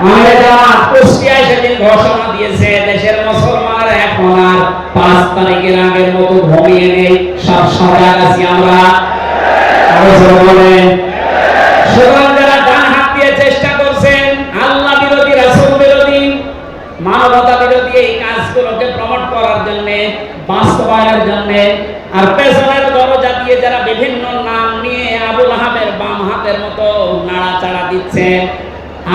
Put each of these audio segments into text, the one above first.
যারা মানবতা বিরোধী এই কাজগুলোকে প্রমোট করার জন্য, বাস্তবায়নের জন্য, আর পেছনের যারা বিভিন্ন নাম নিয়ে আবুল আহাবের বাম হাতের মতো নাড়াচাড়া দিচ্ছে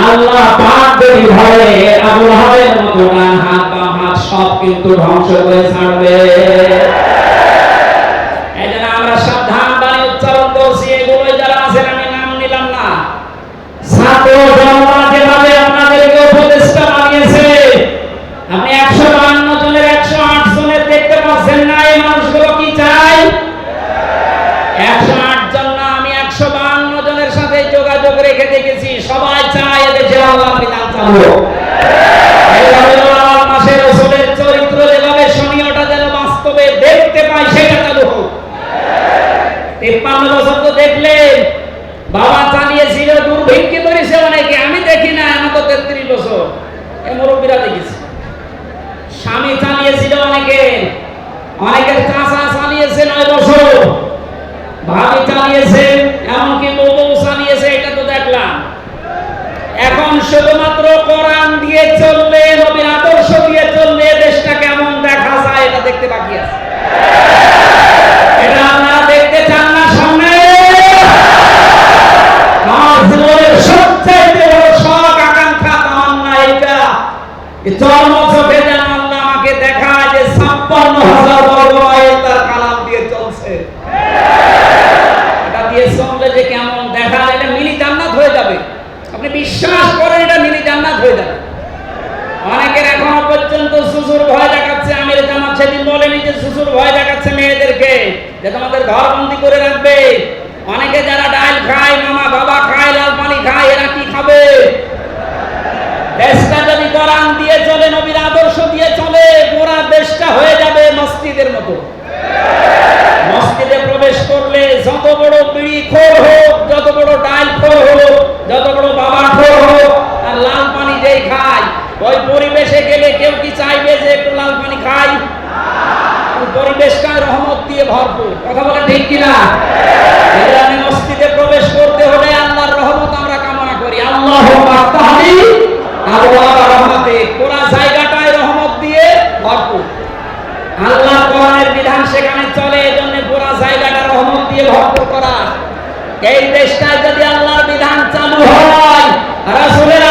আল্লাহ পাক যদি ধরে আবুল লাহাবের মতো ডান হাত, বাম হাত সব কিন্তু ধ্বংস করে ছাড়বে। এই জন্য আমরা সাবধান বাণী উচ্চারণ করছি, এগুলোই যারা আছেন, আমি নাম নিলাম না। ছাত্র বিধান চালু হোক। এইভাবে রমজান মাসে রসুলের চরিত্র যেভাবে শুনি ওটা যেন বাস্তবে দেখতে পাই সেটা চালু হোক তিপ্পান্ন বছর তো দেখলেন বাবা চালিয়েছিল দুর্ভিক্ষে করেছে অনেকে আমি দেখি না আমার তো তেত্রিশ বছর এ মুরব্বীরা দেখেছি স্বামী চালিয়েছিল অনেকে অনেকের চাষা চালিয়েছে নয় বছর ভাবি চালিয়েছে এমনকি বউ বউ চালিয়েছে এটা তো দেখলাম এখন শুধুমাত্র কোরআন দিয়ে সেদিন বলেনি যে শ্বশুর ভয় দেখাচ্ছে মেয়েদেরকে যে তোমাদের ঘর বন্দি করে রাখবে অনেকে যারা ডাল খায় মামা বাবা খায় লাল পানি খায় এরা কি খাবে দেশটা যদি কোরআন দিয়ে চলে নবীর আদর্শ দিয়ে চলে পুরা দেশটা হয়ে যাবে মসজিদের মতো মসজিদে প্রবেশ করলে যত বড় বিড়ি খোর হোক যত বড় ডাল খোর হোক যত বড় বাবা খোর হোক আর লাল পানি যেই খায় ওই পরিবেশে গেলে কেউ কি চাইবে যে একটু লাল পানি খাই ওই পরিবেশটা রহমত দিয়ে ভরপুর কথা বলে ঠিক কিনা ইরানি মসজিদে প্রবেশ করতে হলে আল্লাহর রহমত আমরা কামনা করি আল্লাহ আত্মাহারি আল্লাহ রহমতে পুরা জায়গাটায় রহমত দিয়ে ভরপুর আল্লাহ কোরআনের বিধান সেখানে চলে এজন্য পুরা জায়গাটা রহমত দিয়ে ভরপুর করা এই দেশটা যদি আল্লাহর বিধান চালু হয় রাসূলের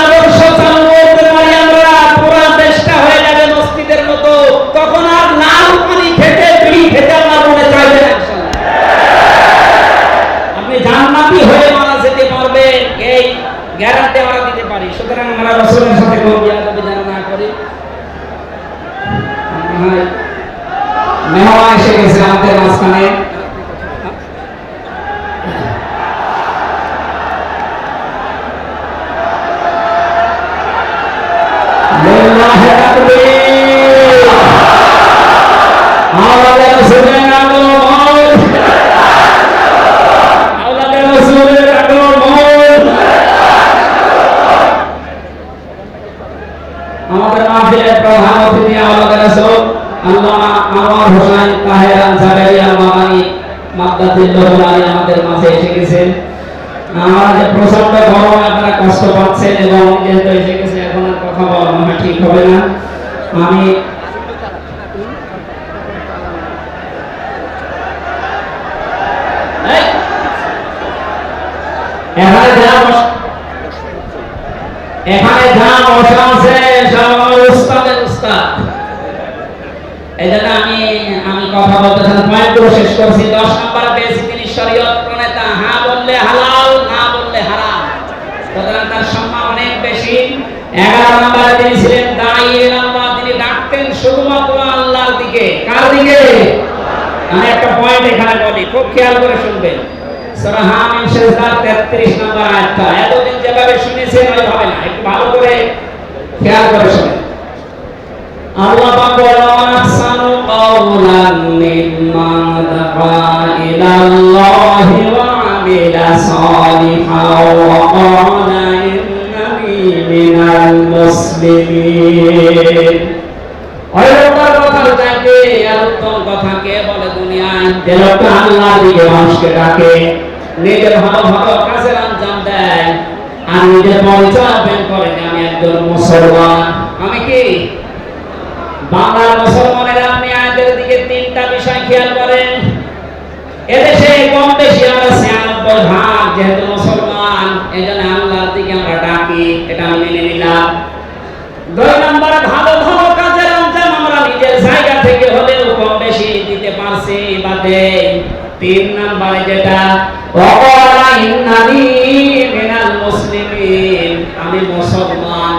আলী আমাদের মাঝে এসে গেছেন আমার প্রচণ্ড গরম, আপনারা কষ্ট পাচ্ছেন এবং যেহেতু এসে গেছে, এখন আর কথা বলা মনে ঠিক হবে না। আমি এখানে যা এখানে যা বসা আছে, সব উস্তাদের উস্তাদ এই আমি আমি কথা বলতে গুলো শেষ করছি। দশ নম্বর পেয়েছি তিনি শরীয়ত প্রণেতা হ্যাঁ বললে হালাল, না বললে হারাম। সুতরাং তার সম্মান অনেক বেশি। এগারো নম্বরে তিনি ছিলেন দাঁড়িয়ে আল্লাহ তিনি ডাকতেন শুধুমাত্র আল্লাহর দিকে। কার দিকে? আমি একটা পয়েন্ট এখানে বলি, খুব খেয়াল করে শুনবেন। সূরা হামিম সেজদার 33 নম্বর আয়াতটা। এতদিন যেভাবে শুনেছেন, ওইভাবে না। একটু ভালো করে খেয়াল করে শুনেন। আল্লাহ পাক বলেন ইলাল্লাহি ওয়া আমিলা সালিহান ওয়া ক্বালা ইন্নানি মিনাল মুসলিমিন। ওই লোকটার কথার চাইতে আর কথা কে বলে দুনিয়ায়? যে লোকটা দিকে মানুষকে ডাকে নিজের ভালো ভালো কাজের আঞ্জাম দেয়, আর নিজের পরিচয় বের করে যে আমি একজন মুসলমান। আমি কি বাংলার মুসলমানের আপনি আয়াতের দিকে বিষয় খেয়াল করেন, এদেশে কম বেশি আমরা ছিয়ানব্বই ভাগ যেহেতু মুসলমান এই জন্য আল্লাহর দিকে আমরা ডাকি, এটা আমি মেনে নিলাম। দুই নম্বরে, ভালো ভালো কাজের আঞ্জাম আমরা নিজের জায়গা থেকে হলেও কম বেশি দিতে পারছি বা দেই। তিন নম্বরে যেটা ওয়াকালা ইন্নানি মিনাল মুসলিমিন। আমি মুসলমান,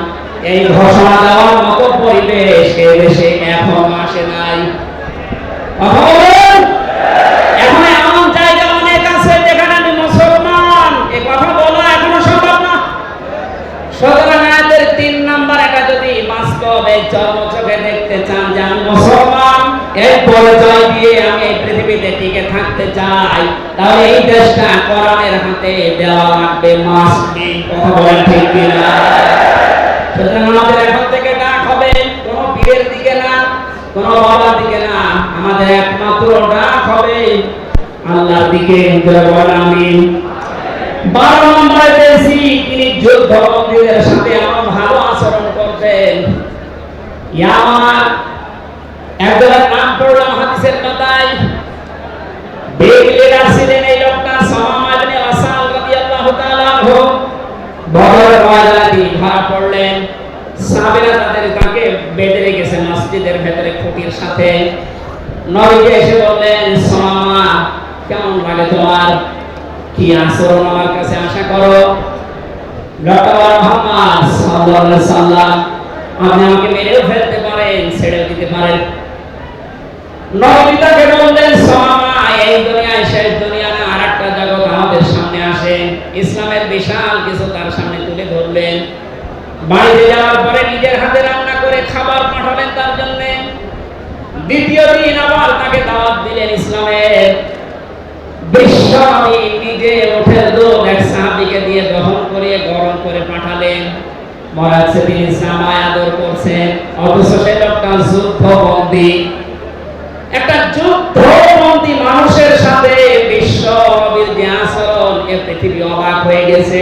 এই ঘোষণা দেওয়ার মতো পরিবেশ এই দেশে এখনও আসে নাই। কথা বলেন? এখন এমন জায়গা অনেক আছে যেখানে আমি মুসলমান এ কথা বলা এখনও সম্ভব না সুতরাং আয়াতের তিন নাম্বার এটা যদি বাস্তব এই জন্ম চোখে দেখতে চান যে আমি মুসলমান এই পরিচয় দিয়ে আমি এই পৃথিবীতে টিকে থাকতে চাই তাহলে এই দেশটা কোরআনের হাতে দেওয়া লাগবে মাসবি কথা বলেন ঠিক কিনা? সুতরাং আমাদের এখন থেকে ডাক হবে, কোন পীরের দিকে না, কোন বাবার দিকে না, আমাদের একমাত্র ডাক হবে আল্লাহর দিকে আমিন। বারো নম্বরে পেয়েছি, তিনি যুদ্ধবন্দীদের সাথে আমার ভালো আচরণ করতেন। ইয়ামার একজনের নাম পড়লাম হাদিসের পাতায়। বিগ লিডার ছিলেন এই লোকটা সামামা ইবনে আসাল রাদিয়াল্লাহু তাআলা আনহু বদরের ময়দানে তিনি ধরা পড়লেন সাহাবীরা তাদের তাকে বেঁধে রেখেছে, মসজিদের ভেতরে খুঁটির সাথে। নবীকে এসে বললেন সামামা কেমন লাগে তোমার? কি আচরণ আমার কাছে আশা করো? ডক্টর মোহাম্মদ সাল্লাল্লাহু সাল্লাম আপনি আমাকে ফেলতে পারেন, ছেড়েও দিতে পারেন। বললেন এই দুনিয়ায় শেষ দুনিয়া না, আরেকটা জগৎ আমাদের সামনে আসে। ইসলামের বিশাল কিছু তার সামনে তুলে ধরলেন। বাড়িতে যাওয়ার পরে নিজের হাতে রান্না করে খাবার পাঠালেন তার জন্য। দ্বিতীয় দিন আবার তাকে দাওয়াত দিলেন ইসলামের। বিশ্বনবী নিজে ওঠের দুধ এক সাহাবীকে দিয়ে দহন করে গরম করে পাঠালেন। মরাচ্ছে তিনি জামায় আদর করছেন। অথচ সে লোকটা যুদ্ধবন্দী। একটা যুদ্ধবন্দী মানুষের সাথে বিশ্ব যে এ পৃথিবী অবাক হয়ে গেছে।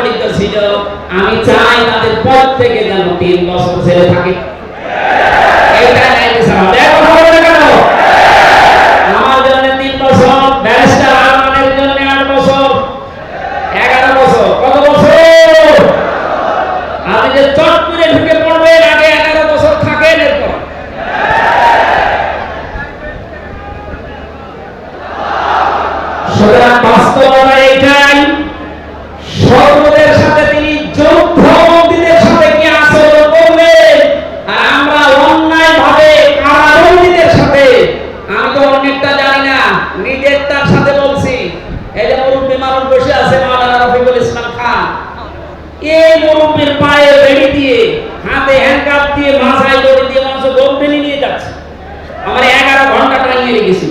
ছিল আমি চাই তাদের পর থেকে যেন তিন বছর ছেড়ে থাকে এইটা নাই স্যার দেখো হবে না কেন আমার জন্য তিন বছর ব্যারিস্টার আরমানের জন্য আট বছর এগারো বছর কত বছর আপনি যে চট করে ঢুকে পড়বেন আগে এগারো বছর থাকেন এরপর সুতরাং বাস্তবতা এইটাই সর্বদের সাথে তিনি যুদ্ধবন্দীদের সাথে কি আচরণ করলেন আর আমরা অন্যায় ভাবে কারাবন্দীদের সাথে আমি তো অনেকটা জানি না নিজেরটার সাথে বলছি, এই মুরব্বী মানুষ বসে আছে, মাওলানা রফিকুল ইসলাম খান। এই মুরব্বীর পায়ে বেড়ি দিয়ে, হাতে হ্যান্ডকাপ দিয়ে, মাথায় দড়ি দিয়ে মানুষ গম্ভীরি নিয়ে যাচ্ছে। আমার এগারো ঘণ্টা টাইম গেছি।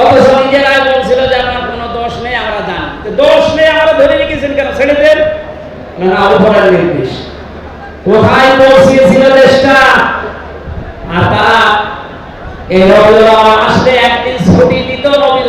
অথচ নিজেরাই বলছিল যে আপনার কোনো দোষ নেই, আমরা জানি। দোষ নেই, আমরা ধরে রেখেছেন কেন? ছেড়ে দেন না উপরের নির্দেশ। কোথায় পৌঁছিয়েছিল দেশটা? আর তারা এই রবিউল আওয়াল আসলে একদিন ছুটি দিত নবীর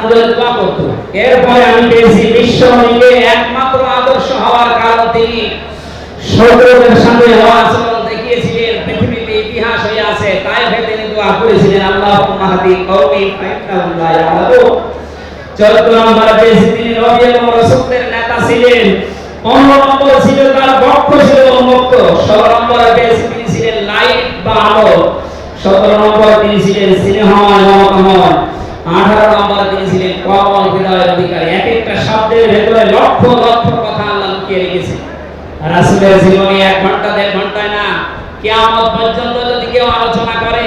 আমাদের দোয়া করতো এরপরে তিনি চৌদ্দ নম্বর পেয়েছি নেতা ছিলেন, পনেরো নম্বর ছিল তার পক্ষ ছিল নম্বর পেয়েছি তিনি ছিলেন লাইট বা আলো, সতেরো নম্বর তিনি ছিলেন স্নেহময় মমতাময় আঠারো নম্বর তিনি ছিলেন কমল হৃদয়ের অধিকারী এক একটা শব্দের ভেতরে লক্ষ লক্ষ কথা আল্লাহ লুকিয়ে রেখেছে। রাসূলের জীবনে এক ঘণ্টা, দেড় ঘন্টায় না, কিয়ামত পর্যন্ত যদি কেউ আলোচনা করে,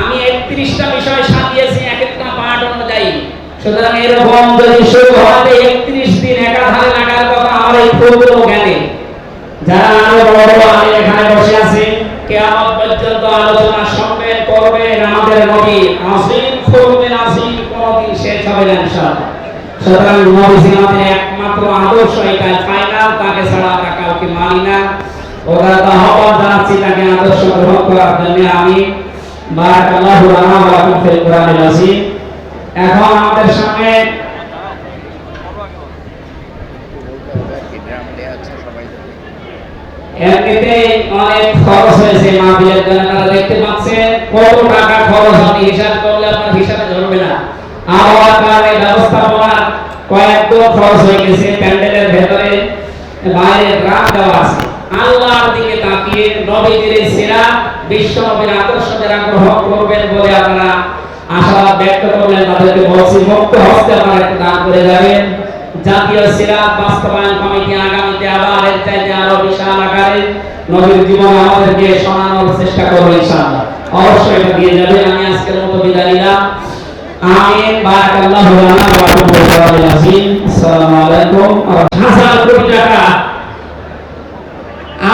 আমি একত্রিশটা বিষয় সাজিয়েছি, এক একটা পাঠ অনুযায়ী। সুতরাং এরকম যদি শুরু হওয়াতে একত্রিশ দিন একাধারে লাগার কথা আমার এই ক্ষুদ্র জ্ঞানে। যারা আরও বড় বড় আলেম এখানে বসে আছে, কিয়ামত পর্যন্ত আলোচনা শুনবেন করবেন আমাদের নবী। আসিম করবেন আসিম কোনদিন শেষ হবে না ইনশাআল্লাহ। সুতরাং নবী আমাদের একমাত্র আদর্শ এটা ফাইনাল তাকে ছাড়া আমরা কাউকে মানি না। ওরা আহ্বান জানাচ্ছি তাকে আদর্শ গ্রহণ করার জন্য আমি। বারাকাল্লাহু লানা ওয়া লাকুম ফিল কোরআনিল আযীম। এখন আমাদের সামনে এমনিতে অনেক খরচ হয়েছে মাহফিলের জন্য আপনারা দেখতে পাচ্ছেন কত টাকা খরচ আপনি হিসাব করলে আপনার হিসাবে ধরবে না। আবহাওয়ার কারণে ব্যবস্থাপনা খরচ হয়ে গেছে প্যান্ডেলের ভেতরে বাইরে রাত দেওয়া আছে। আল্লাহর দিকে তাকিয়ে নবীদের সেরা বিশ্ব নবীর আদর্শ যারা গ্রহণ করবেন বলে আপনারা আশাবাদ ব্যক্ত করলেন, তাদেরকে বলছি, মুক্ত হস্তে আপনারা দান করে যাবেন। জাতীয় সিরাত বাস্তবায়ন কমিটি আগামীতে আবার এর চাইতে আরও বিশাল আকারে নবীর জীবন আমাদেরকে শোনানোর চেষ্টা করব ইনশাআল্লাহ। অবশ্যই এটা দিয়ে যাবে। আমি আজকের মতো বিদায় নিলাম। আমিন, বারাকাল্লাহু লানা ওয়া কোরআনিল আযীম আসসালামু আলাইকুম হাজার কোটি টাকা।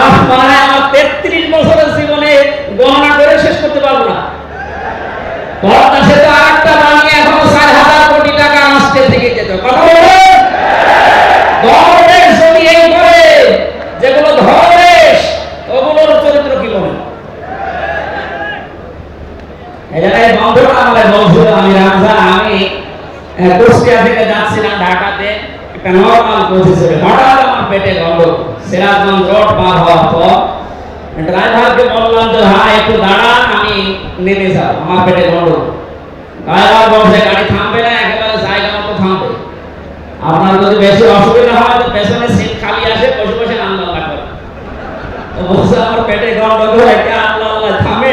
আপনারা আমার 33 বছরের জীবনে গণনা করে শেষ করতে পারব না। পর্দা সে তো আরেকটা বানিয়ে এখনও চার হাজার কোটি টাকা আসতে থেকে যেত কথা বলবেন ধর্মেশ যদি এই করে যেগুলো ধর্মেশ ওগুলোর চরিত্র কি বলে এই জায়গায় বন্ধুরা আমাদের বলছিল আমি রামজান আমি আহ, কুষ্টিয়া থেকে যাচ্ছিলাম ঢাকাতে একটা নর্মাল কোচ হিসেবে হঠাৎ আমার পেটে গন্ডগোল সিরাজগঞ্জ রোড পার হওয়ার পর ড্রাইভারকে বললাম যে হ্যাঁ একটু দাঁড়ান আমি নেমে যাব আমার পেটে গন্ডগোল ড্রাইভার বলছে গাড়ি থামবে না একেবারে জায়গা মতো থামবে আপনার যদি বেশি অসুবিধা হয় তো পেছনে সিট খালি আসে বসে বসে আল্লাহ আল্লাহ করে তো বলছে আমার পেটে গন্ডগোল একটা আল্লাহ আল্লাহ থামে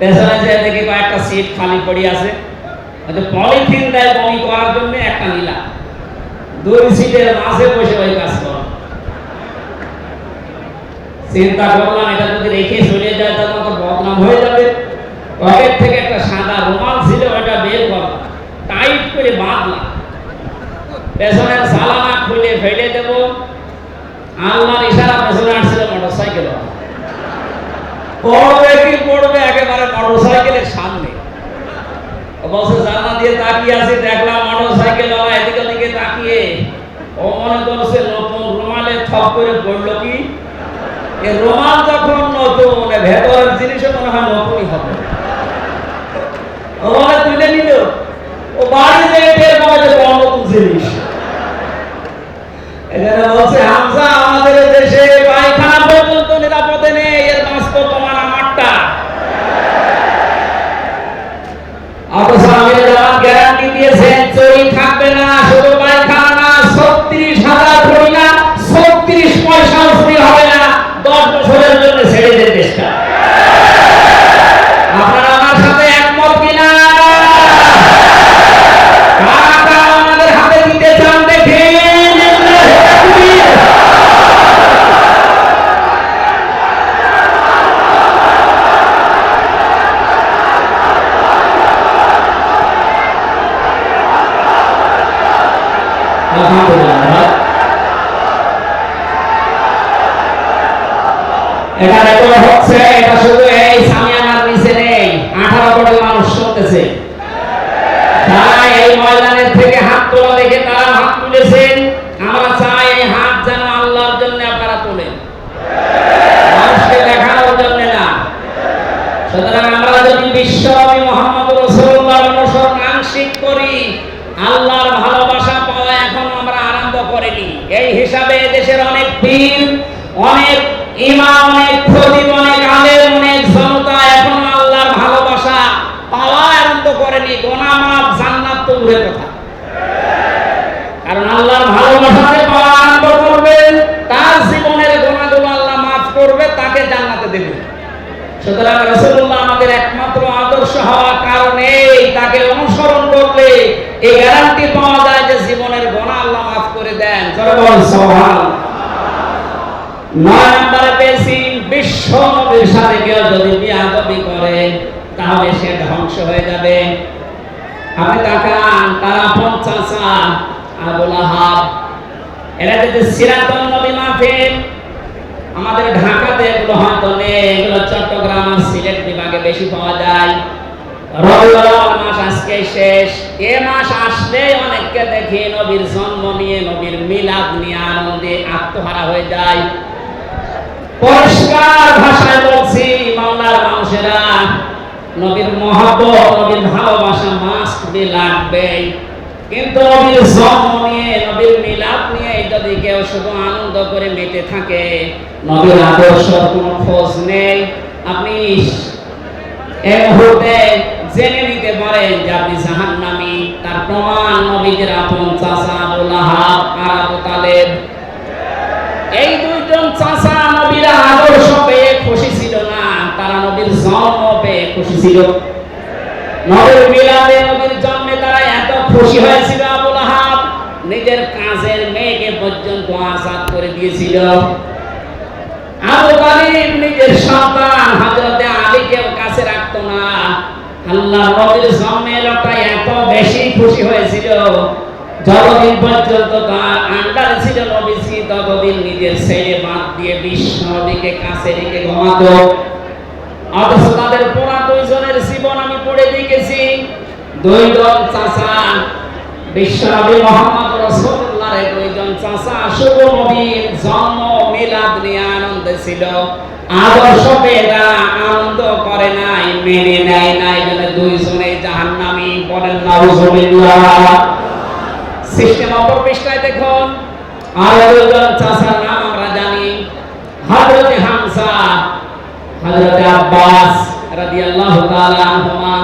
পেছনে যে দেখি কয়েকটা সিট খালি পড়ে আছে হয়তো পলিথিন দেয় বমি করার জন্য একটা নিলাম দুই সিটের মাঝে বসে ওই কাজ কর। চিন্তা করলাম এটা যদি রেখে চলে যায়, তাহলে তো বদনাম হয়ে যাবে। পকেট থেকে একটা সাদা রুমাল ছিল, ওটা বের করলাম টাইট করে বাঁধলাম পেছনের সালানা খুলে ফেলে দেব। আল্লাহর ইশারা পেছনে আসছিল মোটরসাইকেল পড়বে কি পড়বে? একেবারে মোটরসাইকেলের ও বলছে দিয়ে তাকিয়ে আছে, দেখলাম মোটরসাইকেল ওলা এদিকে ওদিকে তাকিয়ে। ও মনে করছে নতুন রুমালে থপ করে পড়ল কি? এ রুমাল যখন নতুন ভেতরের জিনিসও মনে হয় নতুনই হবে। ও তুলে নিল। ও বাড়ি থেকে টের পাবে নতুন জিনিস। এখানে বলছে, হামজা, আমাদের দেশে পায়খানা পর্যন্ত নিরাপদে নেই এর বাস্তব প্রমাণ আমারটা অথচ আমির জামান গ্যারান্টি দিয়েছেন চুরি থাকবে না শুধু পায়খানা না ছত্রিশ হাজার কোটি না ছত্রিশ পয়সা চুরি হবে না দশ বছরের জন্য ছেড়ে দেন দেশটা আপনারা আমার সাথে একমত কিনা কারা কারা আমাদের হাতে দিতে চান দেখেন আলহামদুলিল্লাহ এটা রেকর্ড হচ্ছে এটা শুধু এই সামিয়ানার নিচে নেই আঠারো কোটি মানুষ শুনতেছে তারা এই ময়দানের থেকে হাত তোলা দেখে তারা হাত তুলেছেন আমরা চাই এই হাত যেন আল্লাহর জন্য আপনারা তোলেন মানুষকে দেখানোর জন্য না সুতরাং আমরা যদি বিশ্বনবী মোহাম্মদ রসুল্লাহ অনুসরণ আংশিক করি আল্লাহর ভালোবাসা পাওয়া এখন আমরা আরম্ভ করিনি এই হিসাবে দেশের অনেক পীর অনেক ইমাম অনেক খতিব অনেক আলেম অনেক জনতা এখন আল্লাহর ভালোবাসা পাওয়া আরম্ভ করেনি গোনা মাপ জান্নাত তো দূরের কথা কারণ আল্লাহর ভালোবাসাতে পাওয়া আরম্ভ করবে তার জীবনের গোনাগুলো আল্লাহ মাফ করবে তাকে জান্নাতে দেবে সুতরাং রাসূলুল্লাহ আমাদের একমাত্র আদর্শ হওয়ার কারণে তাকে অনুসরণ করলে এই গ্যারান্টি পাওয়া যায় যে জীবনের গোনা আল্লাহ মাফ করে দেন জোরে বল সুবহানাল্লাহ তাহলে সে ধ্বংস হয়ে যাবে। এরা যদি সিরাতুল নবী আমাদের ঢাকাতে এগুলো চট্টগ্রাম সিলেট বিভাগে বেশি পাওয়া যায়। রবিউল মাস আজকে শেষ। এ মাস আসলে অনেককে দেখি নবীর জন্ম নিয়ে, নবীর মিলাদ নিয়ে আনন্দে আত্মহারা হয়ে যায়। পরিষ্কার ভাষায় বলছি, বাংলার মানুষেরা, নবীর মহব্বত, নবীর ভালোবাসা মাস্ট বি লাগবে। কিন্তু নবীর জন্ম নিয়ে, নবীর মিলাদ নিয়ে যদি কেউ শুধু আনন্দ করে মেতে থাকে, নবীর আদর্শ কোনো খোঁজ নেই। আপনি এই মুহূর্তে জেনে নিতে পারেন যে আপনি জাহান্নামী। তার প্রমাণ নবীদের আপন চাচা আবুল আহাব আর আবু তালেব। এই দুইজন চাচা নবীর আদর্শ পেয়ে খুশি ছিল না, তারা নবীর জন্ম পেয়ে খুশি ছিল। নবীর মিলাদে নবীর জন্মে তারা এত খুশি হয়েছিল আবুল আহাব, নিজের কাজের মেয়েকে পর্যন্ত আজাদ করে দিয়েছিল। আবু তালিব নিজের সন্তান হযরতে আলীকেও কাছে রাখতো না। আল্লাহ নবীর জন্মে লোকটা এত বেশি খুশি হয়েছিল। যতদিন পর্যন্ত তার আন্ডারে ছিল নবীজি ততদিন নিজের ছেলে বাদ দিয়ে বিশ্ব নবীকে কাছে রেখে ঘুমাতো অথচ তাদের পোড়া দুইজনের জীবন আমি পড়ে দেখেছি। দুইজন চাচা বিশ্বনবী মোহাম্মদ রাসূলুল্লাহর দুইজন চাচা শুভ নবীর জন্ম মিলাদ নিয়ে আনন্দে ছিল আদর্শ পেয়েরা আনন্দ করে নাই, মেনে নেয় নাই দুইজনে জাহান্নামী বলেন নাউজুবিল্লাহ সিস্টেম অপর পৃষ্ঠায় দেখুন। আর দুইজন চাচার নাম আমরা জানি। হযরত হামজা হযরত আব্বাস রাদিয়াল্লাহু তাআলা আনহুমা।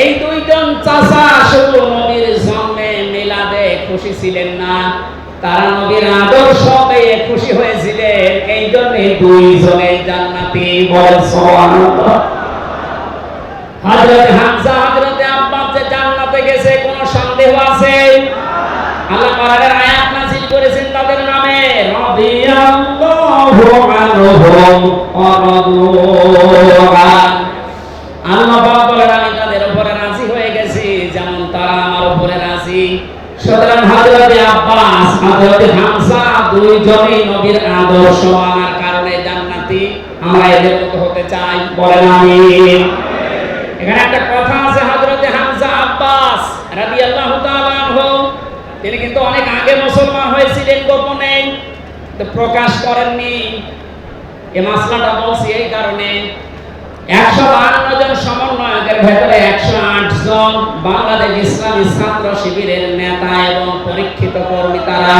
এই দুইজন চাচা শুধু নবীর জন্মে মিলাদে খুশি ছিলেন না, তারা নবীর আদর্শ পেয়ে খুশি হয়েছিলেন। এই জন্য দুইজনে জান্নাতি বলেন সুবহানাল্লাহ হযরত হামজা হযরত আব্বাস যে জান্নাতে গেছে, কোনো সন্দেহ আছে? আল্লাহ কোরআনের আয়াত নাযিল করেছেন তাদের নামে, রাদিয়াল্লাহু আনহুম ওয়া আল্লাহ পাক বলেন, আমি তাদের উপরে রাজি হয়ে গেছি, যেমন তারা আমার উপরে রাজি। সুতরাং হযরত আব্বাস, হযরত হামজা দুইজনই নবীর আদর্শ মানার কারণে জান্নাতি আমরা এদের মতো হতে চাই বলেন, আমিন। এখানে একটা কথা আছে হযরত হামজা আব্বাস রাদিয়াল্লাহু তাআলা আনহু তিনি কিন্তু অনেক আগে মুসলমান হয়েছিলেন গোপনে প্রকাশ করেননি। এই মাসলাটা বলছি এই কারণে, একশো বাহান্ন জন সমন্বয়কের ভেতরে একশো আট জন বাংলাদেশ ইসলামী ছাত্র শিবিরের নেতা এবং পরীক্ষিত কর্মী তারা।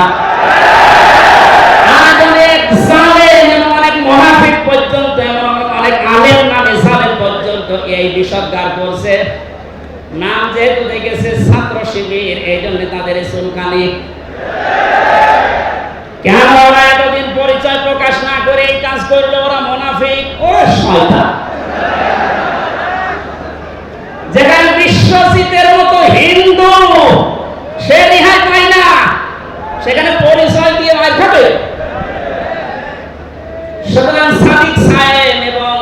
এই বিষদগার করছে। নাম যেহেতু দেখেছে ছাত্র শিবির এই জন্য তাদের চুলকানি কেন ওরা এতদিন পরিচয় প্রকাশ না করে এই কাজ করল? ওরা মুনাফিক। ও, শয়তান। যেখানে বিশ্বজিতের মতো হিন্দু সে রেহাই পায় না, সেখানে পরিচয় দিয়ে খাবে সুতরাং সাদিক সাহেব এবং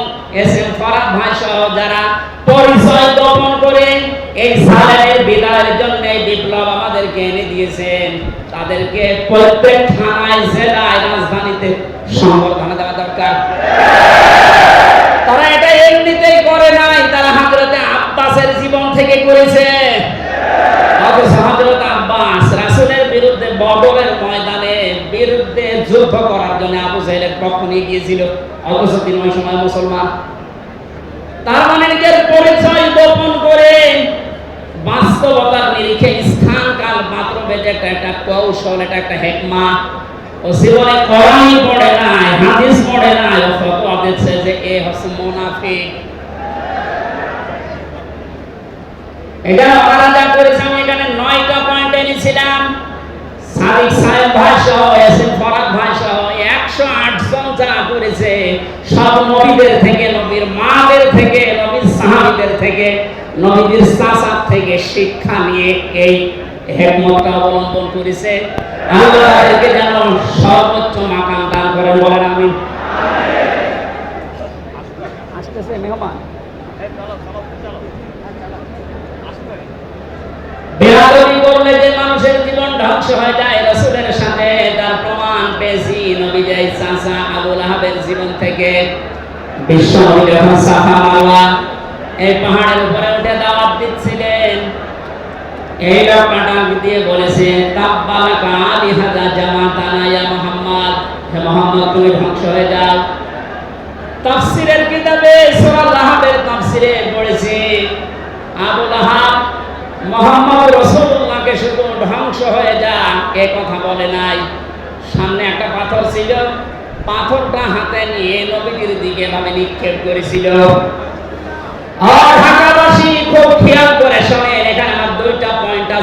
এস এম ফরাদ ভাই সহ যারা পরিচয় গোপন করে এই সালের বিদায়ের জন্য বিপ্লব আমাদেরকে এনে দিয়েছেন, তাদেরকে প্রত্যেক থানায় জেলায় রাজধানীতে সংবর্ধনা দেওয়া দরকার। তারা এটা এমনিতেই করে নাই, তারা হযরতে আব্বাসের জীবন থেকে করেছে। হযরত আব্বাস রাসূলের বিরুদ্ধে বদরের ময়দানে বিরুদ্ধে যুদ্ধ করার জন্য আবু জাহেলের পক্ষ নিয়ে গিয়েছিল। অথচ তিনি ওই সময় মুসলমান। তার মানে নিজের পরিচয় গোপন করে বাস্তবতার নিরিখে স্থান কাল পাত্র বেজে একটা একটা কৌশল, এটা একটা হেকমা। ও জীবনে কোরআনই পড়ে নাই হাদিস পড়ে পড়ে না ও ফতোয়া দিচ্ছে যে এ হচ্ছে মুনাফিক এখানে ওনারা যা আমি এখানে নয়টা পয়েন্ট এনেছিলাম সাদিক সাহেব ভাই সহ এসএম ফরাদ ভাই সহ একশো আট জন যা করেছে সব নবীদের থেকে নবীর মাদের থেকে নবীর সাহাবিদের থেকে নবীদের চাচার থেকে শিক্ষা নিয়ে এই হেকমতটা অবলম্বন করেছে আল্লাহ তাদেরকে যেন সর্বোচ্চ মাকাম দান করেন বলেন আমি আসতেছে মেহমান। বেয়াদবি করলে যে মানুষের জীবন ধ্বংস হয়ে যায় রাসূলের সাথে তার প্রমাণ পেয়েছি নবী যাই চাচা আবুল আহাবের জীবন থেকে। বিশ্ব নবী যখন সাফা মারওয়া এই পাহাড়ের উপরে উঠে দাওয়াত দিচ্ছিলেন এই লোকটা দিয়ে বলেছে তাব্বালাকা হাদা জামাতানা ইয়া মুহাম্মদ। হে মুহাম্মদ, তুমি ধ্বংস হয়ে যাও। তাফসিরের কিতাবে সূরা লাহাবের তাফসিরে পড়েছি আবুল আহাব মোহাম্মদ রসুল্লাহকে শুধু ধ্বংস হয়ে যা এ কথা বলে নাই। সামনে একটা পাথর ছিল, পাথরটা হাতে নিয়ে নবীজির দিকে ভাবে নিক্ষেপ করেছিল। আর ঢাকাবাসী খুব খেয়াল করে শোনেন, এখানে আমার দুইটা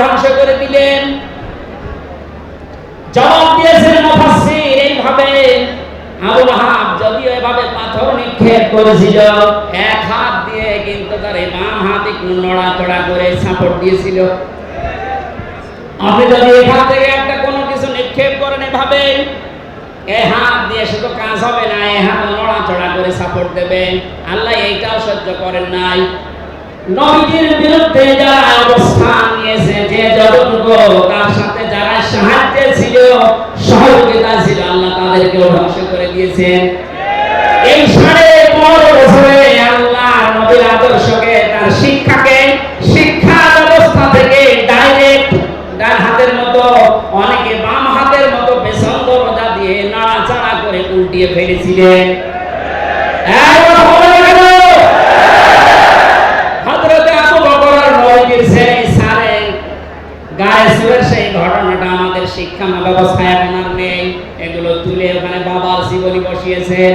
ধ্বংস করে দিলেন। জবাব দিয়েছেন মুফাসসির এইভাবে। আবু লাহাব যদিও এভাবে পাথর নিক্ষেপ করেছিল, এক হাত এই বাম হাত একটু নড়াচড়া করে সাপোর্ট দিয়েছিল। আপনি যদি এখান থেকে একটা কোনো কিছু নিক্ষেপ করেন এভাবে, এ হাত দিয়ে শুধু কাজ হবে না, এ হাত নড়াচড়া করে সাপোর্ট দেবে। আল্লাহ এইটাও সহ্য করেন নাই। নবীজির বিরুদ্ধে যারা অবস্থান নিয়েছে, যে যতটুকু তার সাথে যারা সাহায্যে ছিল, সহযোগিতা ছিল, আল্লাহ তাদেরকেও ধ্বংস করে দিয়েছেন। এই সাড়ে পনেরো বছরে সেই ঘটনাটা আমাদের শিক্ষা ব্যবস্থায় এখন নেই। এগুলো তুলে ওখানে বাবার জীবনী বসিয়েছেন।